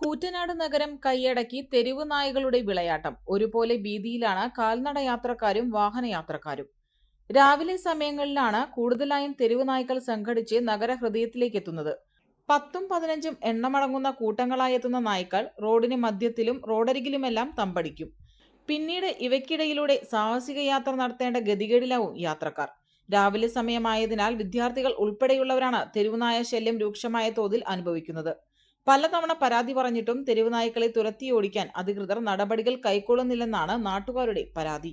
കൂറ്റനാട് നഗരം കൈയടക്കി തെരുവ് നായകളുടെ വിളയാട്ടം. ഒരുപോലെ ഭീതിയിലാണ് കാൽനട യാത്രക്കാരും വാഹനയാത്രക്കാരും രാവിലെ സമയങ്ങളിലാണ് കൂടുതലായും തെരുവ് നായ്ക്കൾ സംഘടിച്ച് നഗരഹൃദയത്തിലേക്ക് എത്തുന്നത്. പത്തും പതിനഞ്ചും എണ്ണമടങ്ങുന്ന കൂട്ടങ്ങളായി എത്തുന്ന നായ്ക്കൾ റോഡിന് മധ്യത്തിലും റോഡരികിലുമെല്ലാം തമ്പടിക്കും. പിന്നീട് ഇവയ്ക്കിടയിലൂടെ സാഹസിക യാത്ര നടത്തേണ്ട ഗതികേടിലാവും യാത്രക്കാർ. രാവിലെ സമയമായതിനാൽ വിദ്യാർത്ഥികൾ ഉൾപ്പെടെയുള്ളവരാണ് തെരുവുനായ ശല്യം രൂക്ഷമായ തോതിൽ അനുഭവിക്കുന്നത്. പലതവണ പരാതി പറഞ്ഞിട്ടും തെരുവ് നായ്ക്കളെ തുരത്തി ഓടിക്കാൻ അധികൃതർ നടപടികൾ കൈക്കൊള്ളുന്നില്ലെന്നാണ് നാട്ടുകാരുടെ പരാതി.